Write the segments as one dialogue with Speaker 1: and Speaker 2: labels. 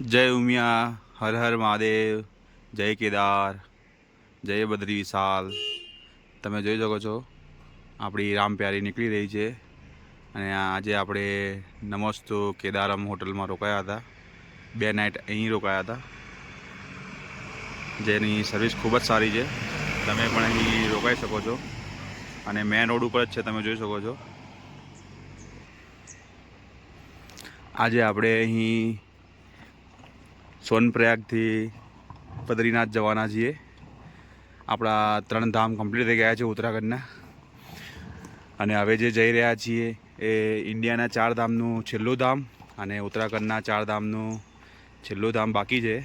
Speaker 1: જય ઉમિયા હર હર મહાદેવ જય કેદાર જય બદ્રી વિશાલ તમે જોઈ શકો છો, આપણી રામ પ્યારી નીકળી રહી છે અને આજે આપણે નમસ્તો કેદારમ હોટલમાં રોકાયા હતા. બે નાઇટ અહીં રોકાયા હતા. જેની સર્વિસ ખૂબ જ સારી છે. તમે પણ અહીં રોકાઈ શકો છો. અને મેન રોડ ઉપર જ છે, તમે જોઈ શકો છો. આજે આપણે અહીં સોનપ્રયાગથી બદ્રીનાથ જવાના છીએ આપણા ત્રણ ધામ કમ્પ્લીટ થઈ ગયા છે ઉત્તરાખંડના. અને હવે જે જઈ રહ્યા છીએ એ ઇન્ડિયાના ચાર ધામનું છેલ્લું ધામ અને ઉત્તરાખંડના ચાર ધામનું છેલ્લું ધામ બાકી છે.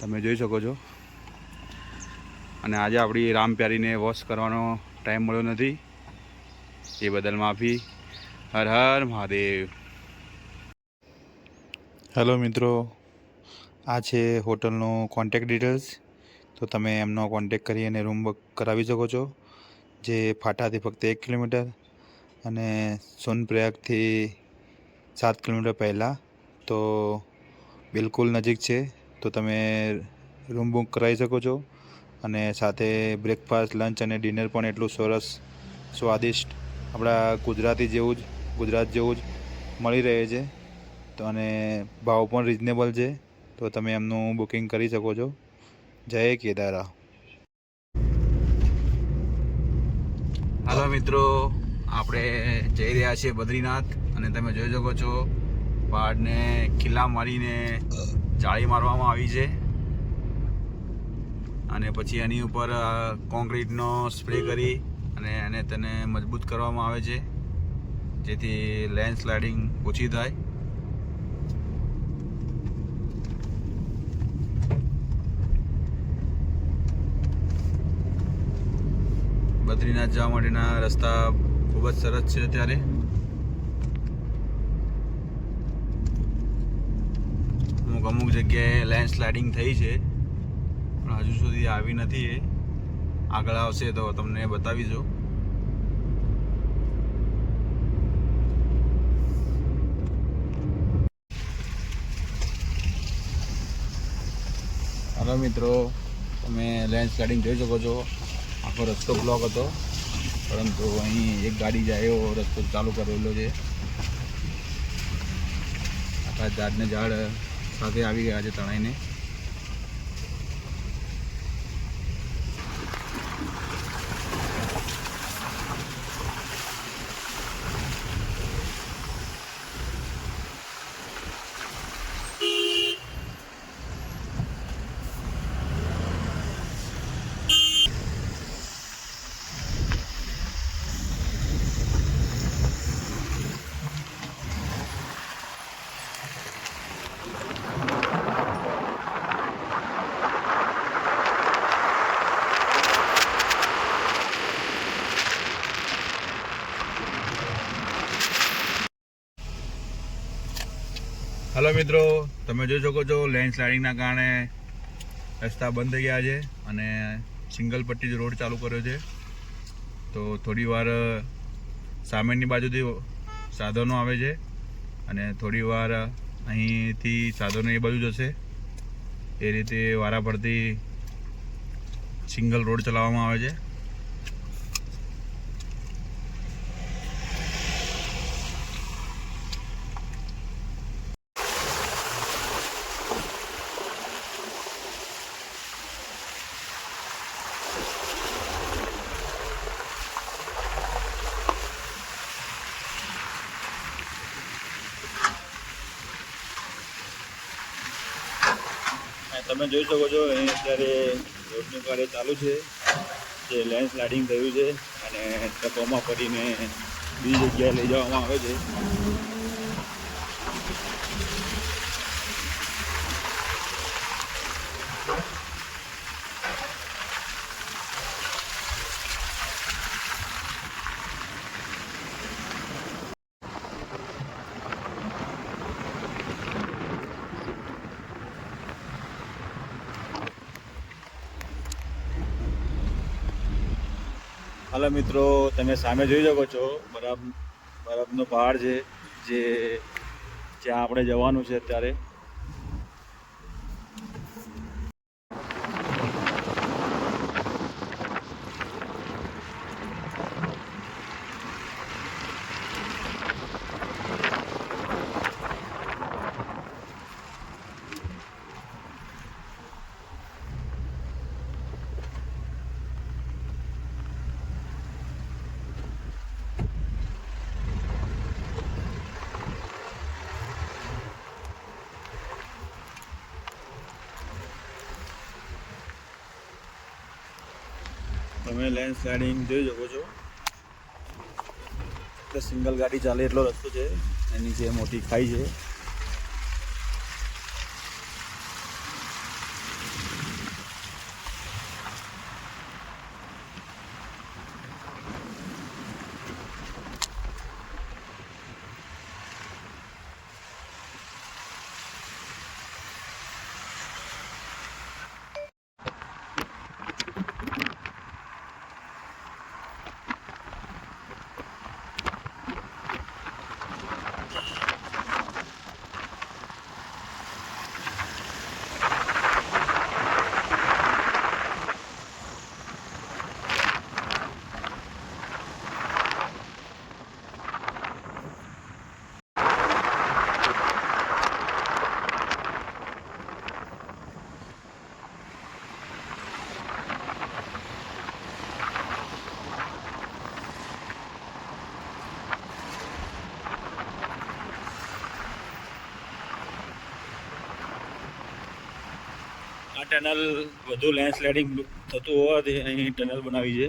Speaker 1: તમે જોઈ શકો છો. અને આજે આપણી રામ પ્યારીને વોશ કરવાનો ટાઈમ મળ્યો નથી. એ બદલ માફી. હર હર મહાદેવ.
Speaker 2: હેલો મિત્રો. આ છે હોટલનો કોન્ટેક ડિટેલ્સ તો તમે એમનો કોન્ટેક કરી અને રૂમ બુક કરાવી શકો છો, જે ફાટાથી ફક્ત એક કિલોમીટર અને સોનપ્રયાગથી સાત કિલોમીટર પહેલાં. તો બિલકુલ નજીક છે, તો તમે રૂમ બુક કરાવી શકો છો. અને સાથે બ્રેકફાસ્ટ લંચ અને ડિનર પણ એટલું સરસ, સ્વાદિષ્ટ, આપણા ગુજરાતી જેવું જ, ગુજરાત જેવું જ મળી રહે છે. તો અને ભાવ પણ રિઝનેબલ છે. તો તમે એમનું બુકિંગ કરી શકો છો. જય કેદારા.
Speaker 1: હાલો મિત્રો, આપણે જઈ રહ્યા છીએ બદ્રીનાથ અને તમે જોઈ શકો છો, પહાડને ખીલા મારીને જાળી મારવામાં આવી છે. અને પછી એની ઉપર કોન્ક્રીટનો સ્પ્રે કરી અને એને તેને મજબૂત કરવામાં આવે છે, જેથી લેન્ડ સ્લાઇડિંગ ઓછી થાય. બદ્રીનાથ જવા માટેના રસ્તા ખૂબ જ સરસ છે અત્યારે. અમુક અમુક જગ્યાએ લેન્ડ સ્લાઇડિંગ થઈ છે, પણ હજુ સુધી આવી નથી એ. આગળ આવશે તો તમને બતાવીજો હલો મિત્રો, તમે લેન્ડ સ્લાઇડિંગ જોઈ શકો છો. આખો રસ્તો બ્લોક હતો. પરંતુ અહીં એક ગાડી જાય એવો રસ્તો ચાલુ કરેલો છે. આખા ઝાડને ઝાડ સાથે આવી ગયા છે તણાઈને. હલો મિત્રો, તમે જોઈ શકો છો લેન્ડ સ્લાઇડિંગના કારણે રસ્તા બંધ થઈ ગયા છે અને સિંગલ પટ્ટી જ રોડ ચાલુ કર્યો છે. તો થોડી વાર સામેની બાજુથી સાધનો આવે છે અને થોડી વાર અહીંથી સાધનો એ બાજુ જશે. એ રીતે વારા પરથી સિંગલ રોડ ચલાવવામાં આવે છે. તમે જોઈ શકો છો, અહીં અત્યારે રોડનું કાર્ય ચાલુ છે, જે લેન્ડ સ્લાઇડિંગ થયું છે અને ટકોમાં ફરીને બીજી જગ્યાએ લઈ જવામાં આવે છે. મિત્રો, તમે સામે જોઈ શકો છો બરફ બરફનો પહાડ છે, જે, જ્યાં આપણે જવાનું છે અત્યારે. તમે લેન્ડ સ્લાઇડિંગ જોઈ શકો છો. સિંગલ ગાડી ચાલે એટલો રસ્તો છે. એની જે મોટી ખાઈ છે. ટનલ વધુ લેન્ડ સ્લાઇડિંગ થતું હોવાથી અહીં ટનલ બનાવી છે.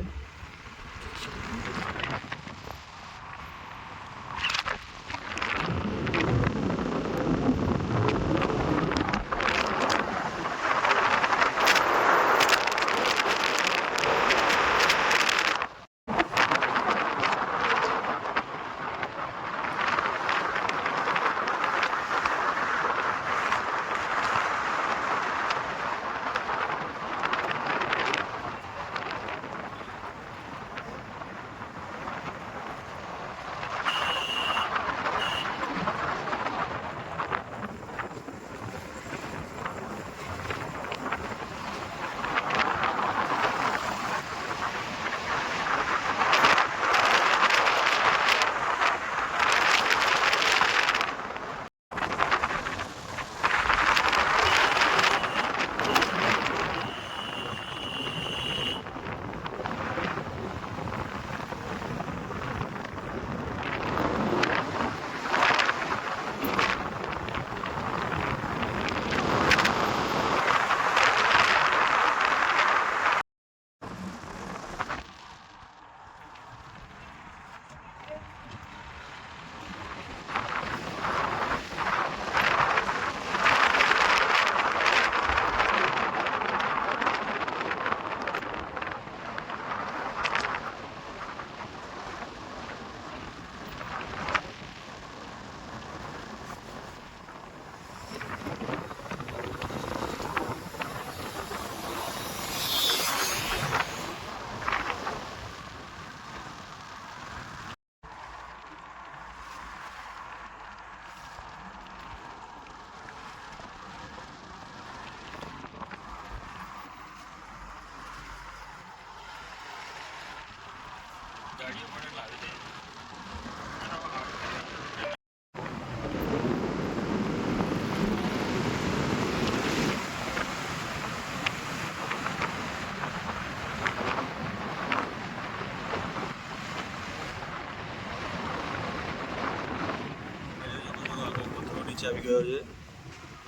Speaker 1: નીચે આવી ગયો છે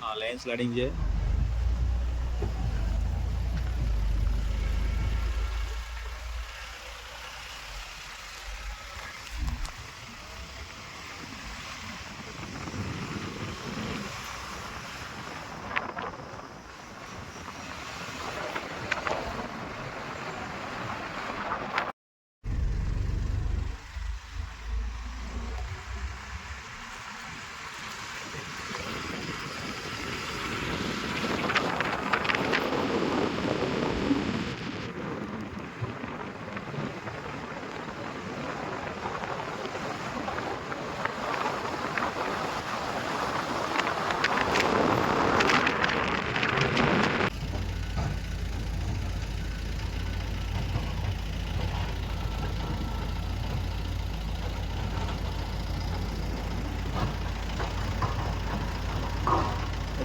Speaker 1: આ લેન્ડ સ્લાઇડિંગ છે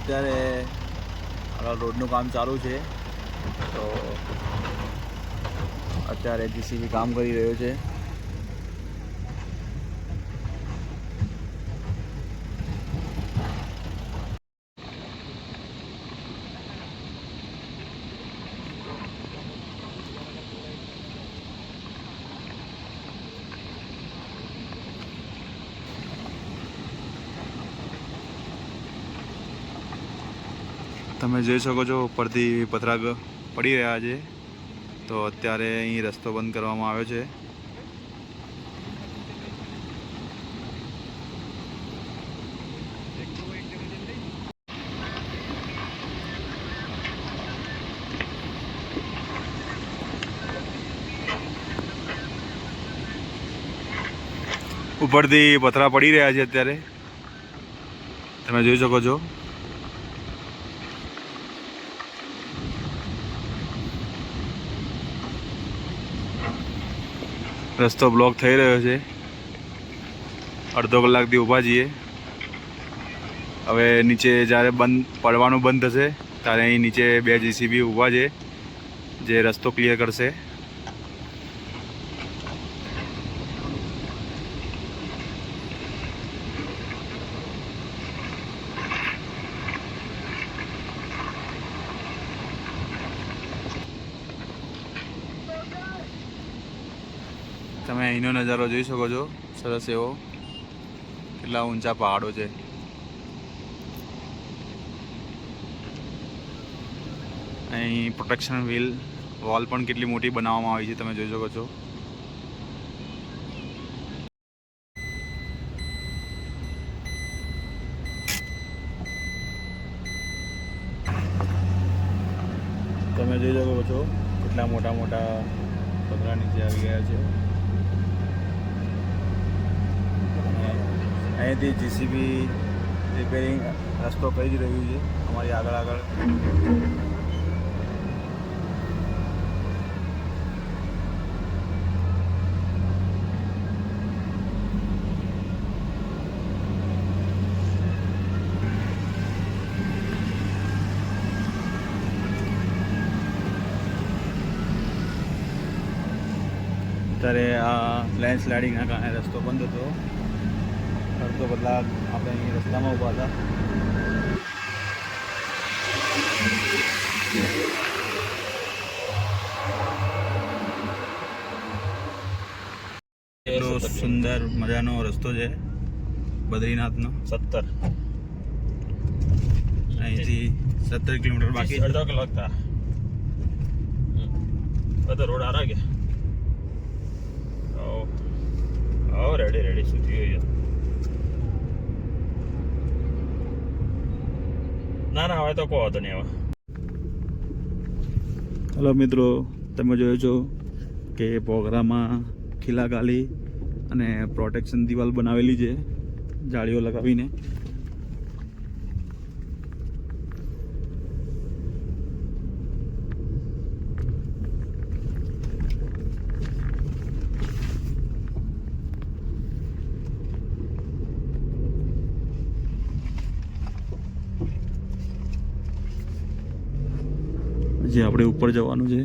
Speaker 1: અત્યારે આપણા રોડનું કામ ચાલુ છે. તો અત્યારે જીસીબી કામ કરી રહ્યો છે. તમે જોઈ શકો છો, ઉપરથી પથરાગ પડી રહ્યા છે. તો અત્યારે અહીં રસ્તો બંધ કરવામાં આવ્યો છે. ઉપરથી પથરા પડી રહ્યા છે અત્યારે. તમે જોઈ શકો છો. રસ્તો બ્લોક થઈ રહ્યો છે. અડધો કલાકથી ઊભા છીએ. હવે નીચે જ્યારે બંધ, પડવાનું બંધ થશે, ત્યારે અહીં નીચે બે જીસીબી ઊભા છે, જે રસ્તો ક્લિયર કરશે. તમે અહીંનો નજારો જોઈ શકો છો. સરસ એવો. કેટલા ઊંચા પહાડો છે. અહીં પ્રોટેક્શન વ્હીલ વોલ પણ કેટલી મોટી બનાવવામાં આવી છે, તમે જોઈ શકો છો. તમે જોઈ શકો છો કેટલા મોટા મોટા પથરા નીચે આવી ગયા છે અને અહીંથી જીસીબી રિપેરિંગ રસ્તો કરી જ રહ્યું છે. અમારી આગળ આગળ. અત્યારે આ લેન્ડ સ્લાઇડિંગના કારણે રસ્તો બંધ હતો. અડધો કલાક આપણે અહીં રસ્તામાં ઊભા હતા. એટલો સુંદર મજાનો રસ્તો છે બદ્રીનાથનો.
Speaker 3: સત્તર.
Speaker 1: અહીંથી સત્તર કિલોમીટર બાકી.
Speaker 3: અડધો કલાક થયા બધા રોડ આરા ગયા. હવ. રેડી રેડી સુધી થયું ના ના, હવે તો કહો તો નહીં, હવે.
Speaker 1: હલો મિત્રો, તમે જોયો છો કે પોગરામાં ખીલાગાલી અને પ્રોટેક્શન દિવાલ બનાવેલી છે, જાળીઓ લગાવીને. જે આપણે ઉપર જવાનું છે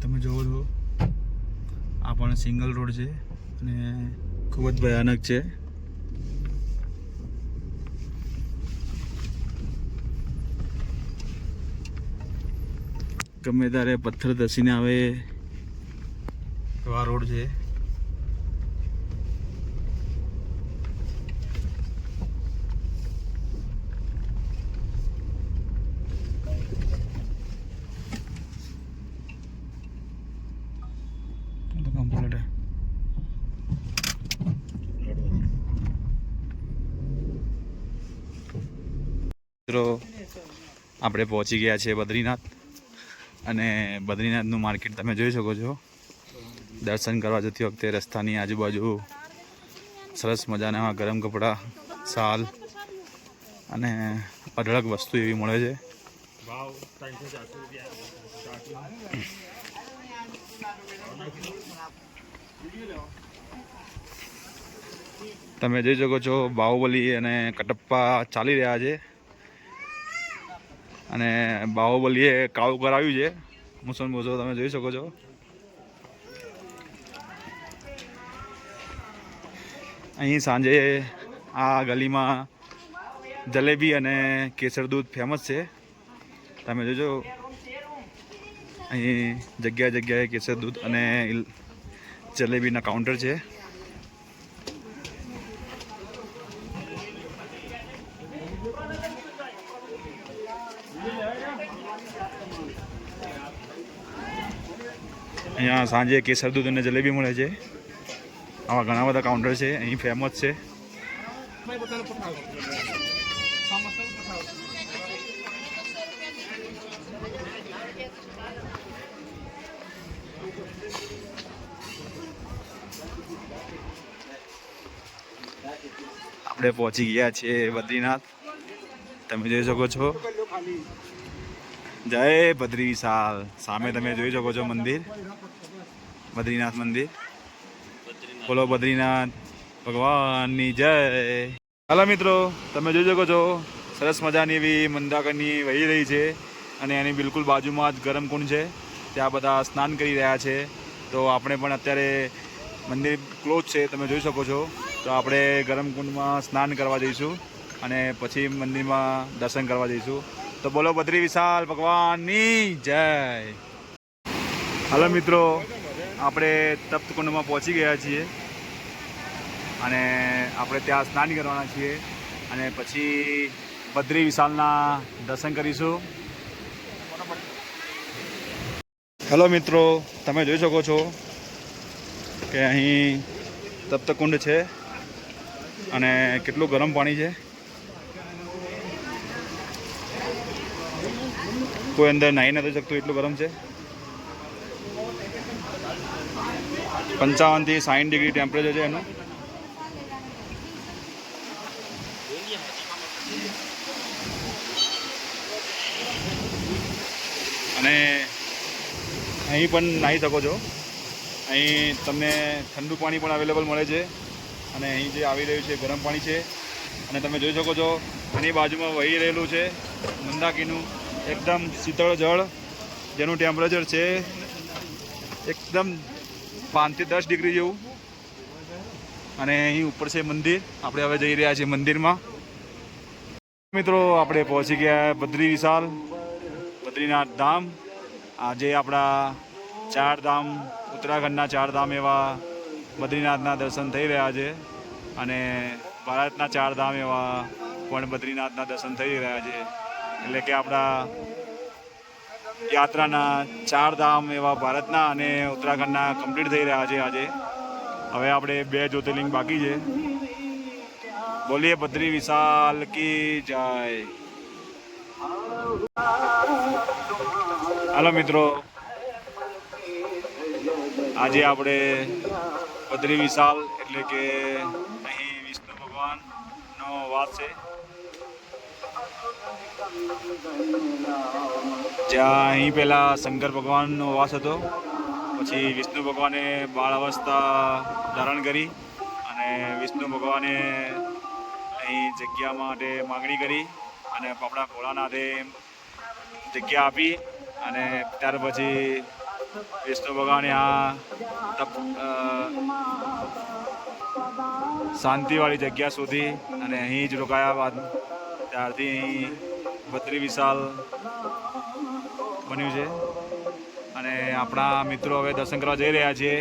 Speaker 1: તમે જોવો છો આ પણ સિંગલ રોડ છે અને ખૂબ જ ભયાનક છે. ગમે ત્યારે પથ્થર ધસીને આવે એવા રોડ છે તો complete है. મિત્રો આપણે પહોંચી ગયા છીએ બદ્રીનાથ. અને બદ્રીનાથનું માર્કેટ તમે જોઈ શકો છો. દર્શન કરવા જતી વખતે રસ્તાની આજુબાજુ સરસ મજાના ગરમ કપડાં, શાલ અને અઢળક વસ્તુ એવી મળે છે. તમે જોઈ શકો છો, બાહુબલી અને કટપ્પા ચાલી રહ્યા છે. અને બાહુબલીએ કાળું કરાવ્યું છે. મુસલમાન મોઝો તમે જોઈ શકો છો. અહીં સાંજે આ ગલીમાં જલેબી અને કેસર દૂધ ફેમસ છે. તમે જોજો. અહીં જગ્યાએ જગ્યાએ કેસર દૂધ અને જલેબીના કાઉન્ટર છે. અહીંયા સાંજે કેસર દૂધ અને જલેબી મળે છે. આવા ઘણા બધા કાઉન્ટર છે, અહીં ફેમસ છે. આપણે પહોંચી ગયા છીએ બદ્રીનાથ. તમે જોઈ શકો છો. જય બદ્રી વિશાલ સામે તમે જોઈ શકો છો મંદિર. બદ્રીનાથ મંદિર. બોલો બદ્રીનાથ ભગવાનની જય. હાલો મિત્રો, તમે જોઈ શકો છો, સરસ મજાની એવી મંદાકરની વહી રહી છે અને એની બિલકુલ બાજુમાં જ ગરમ કુંડ છે. ત્યાં બધા સ્નાન કરી રહ્યા છે. તો આપણે પણ અત્યારે મંદિર ક્લોઝ છે, તમે જોઈ શકો છો. તો આપણે ગરમ કુંડમાં સ્નાન કરવા જઈશું અને પછી મંદિરમાં દર્શન કરવા જઈશું. તો બોલો બદ્રી વિશાલ, ભગવાનની જય. હાલો મિત્રો, આપણે તપ્તકુંડમાં પહોંચી ગયા છીએ. અને આપણે ત્યાં સ્નાન કરવાના છીએ. અને પછી બદ્રી વિશાલના દર્શન કરીશું. હેલો મિત્રો, તમે જોઈ શકો છો કે અહીં તપ્તકુંડ છે. અને કેટલું ગરમ પાણી છે. કોઈ અંદર નાહી નથી શકતું, એટલું ગરમ છે? પંચાવનથી સાઠ ડિગ્રી ટેમ્પરેચર છે એનું. અને અહીં પણ નાહી શકો છો. અહીં તમને ઠંડુ પાણી પણ અવેલેબલ મળે છે. અને અહીં જે આવી રહ્યું છે, ગરમ પાણી છે. અને તમે જોઈ શકો છો, આની બાજુમાં વહી રહેલું છે મંદાકીનું એકદમ શીતળ જળ, જેનું ટેમ્પરેચર છે એકદમ પાંચથી દસ ડિગ્રી જેવું. અને અહીં ઉપર છે મંદિર. આપણે હવે જઈ રહ્યા છીએ મંદિરમાં. મિત્રો, આપણે પહોંચી ગયા બદ્રી વિશાલ, બદ્રીનાથ ધામ. આજે આપણા ચાર ધામ, ઉત્તરાખંડના ચાર ધામ એવા બદ્રીનાથના દર્શન થઈ રહ્યા છે. અને ભારતના ચાર ધામ એવા પણ બદ્રીનાથના દર્શન થઈ રહ્યા છે. એટલે કે આપણા યાત્રાના ચાર ધામ એવા ભારતના અને ઉત્તરાખંડના કમ્પ્લીટ થઈ રહ્યા છે આજે. હવે આપણે બે જ્યોતિર્લિંગ બાકી છે. બોલીએ બદ્રી વિશાલ કી જય. હાલો મિત્રો. આજે આપણે બદ્રી વિશાલ એટલે કે અહીં વિષ્ણુ ભગવાનનો વાસ છે. જ્યાં અહીં પહેલાં શંકર ભગવાનનો વાસ હતો. પછી વિષ્ણુ ભગવાને બાળ અવસ્થા ધારણ કરી અને વિષ્ણુ ભગવાને અહીં જગ્યા માટે માગણી કરી અને આપણા ભોળાનાથે જગ્યા આપી અને ત્યાર પછી વિષ્ણુ ભગવાને આ તપ શાંતિવાળી જગ્યા શોધી અને અહીં જ રોકાયા બાદ ત્યારથી અહીં બત્રી વિશાલ બન્યું છે. અને આપણા મિત્રો હવે દર્શન કરવા જઈ રહ્યા છીએ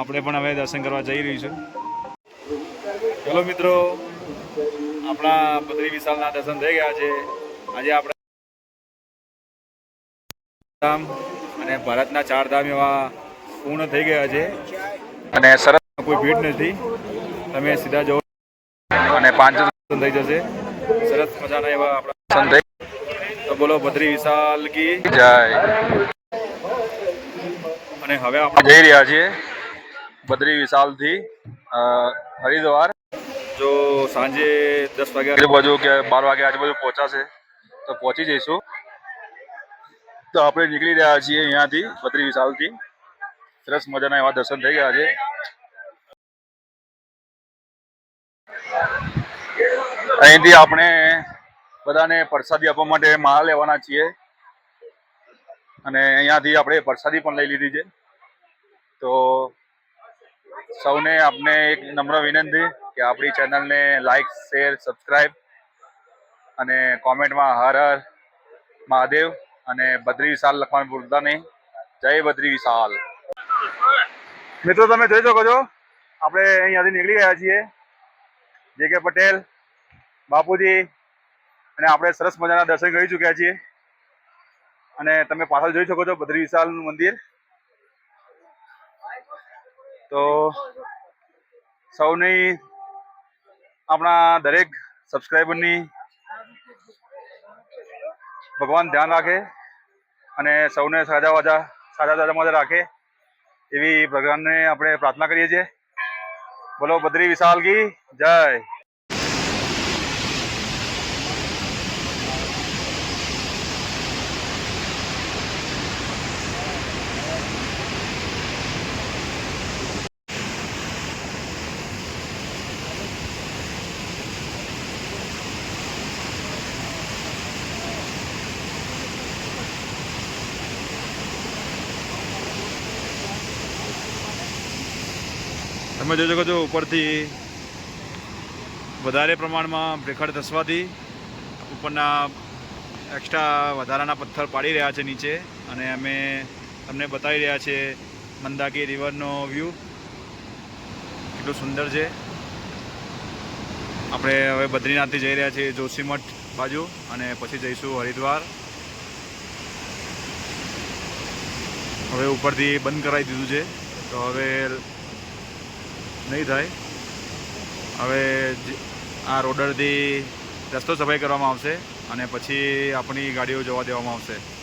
Speaker 1: આપણે પણ હવે દર્શન કરવા જઈ રહીશું હેલો મિત્રો, આપણા બત્રી વિશાલના દર્શન થઈ ગયા છે. આજે આપણે ધામ અને ભારતના ચાર ધામ એવા પૂર્ણ થઈ ગયા છે. અને સરસ કોઈ ભીડ નથી. તમે સીધા જવો અને પાંચ દર્શન થઈ જશે. સરસ મજાના એવા આપણા. તો બોલો બદ્રી વિશાલ કી. જય. અને હવે આપણે જઈ રહ્યા છીએ બદ્રી વિશાલથી હરિદ્વાર. જો સાંજે દસ વાગ્યા આજુબાજુ કે બાર વાગે આજુબાજુ પહોંચાશે. તો પહોંચી જઈશું. તો આપણે નીકળી રહ્યા છીએ અહીંયાથી બદ્રી વિશાલથી. સરસ મજાના એવા દર્શન થઈ ગયા છે. અહીંથી આપણે બધાને પ્રસાદી આપવા માટે માળા લેવાના છીએ. અને અહીંયાથી આપણે પ્રસાદી પણ લઈ લીધી છે. તો સૌને આપને એક નમ્ર વિનંતી કે આપણી ચેનલને લાઈક, શેર સબસ્ક્રાઈબ અને કોમેન્ટમાં હર હર મહાદેવ અને બદ્રી વિશાલ લખવાનું ભૂલતા નહીં. જય બદ્રી વિશાલ. મિત્રો, તમે જોઈ શકો છો, આપણે અહીંયાથી નીકળી ગયા છીએ. જે કે પટેલ બાપુજી, અને આપણે સરસ મજાના દર્શન કરી ચૂક્યા છીએ. અને તમે પાછળ જોઈ શકો છો બદ્રી વિશાલનું મંદિર. તો સૌની આપણા દરેક સબસ્ક્રાઈબરની ભગવાન ધ્યાન રાખે અને સૌને સાજા વાજા, સાજા સાજામાં રાખે એવી ભગવાનને આપણે પ્રાર્થના કરીએ છીએ. બોલો બદ્રી વિશાલ કી જય. તમે જોઈ શકો છો, ઉપરથી વધારે પ્રમાણમાં ભેખડ ધસવાથી ઉપરના એક્સ્ટ્રા વધારાના પથ્થર પાડી રહ્યા છે નીચે. અને અમે તમને બતાવી રહ્યા છે મંદાકી રિવરનો વ્યૂ. કેટલું સુંદર છે. આપણે હવે બદ્રીનાથથી જઈ રહ્યા છીએ જોશીમઠ બાજુ અને પછી જઈશું હરિદ્વાર. હવે ઉપરથી બંધ કરાવી દીધું છે. તો હવે નહીં થાય. હવે આ રોડરથી રસ્તો સફાઈ કરવામાં આવશે અને પછી આપણી ગાડીઓ જવા દેવામાં આવશે.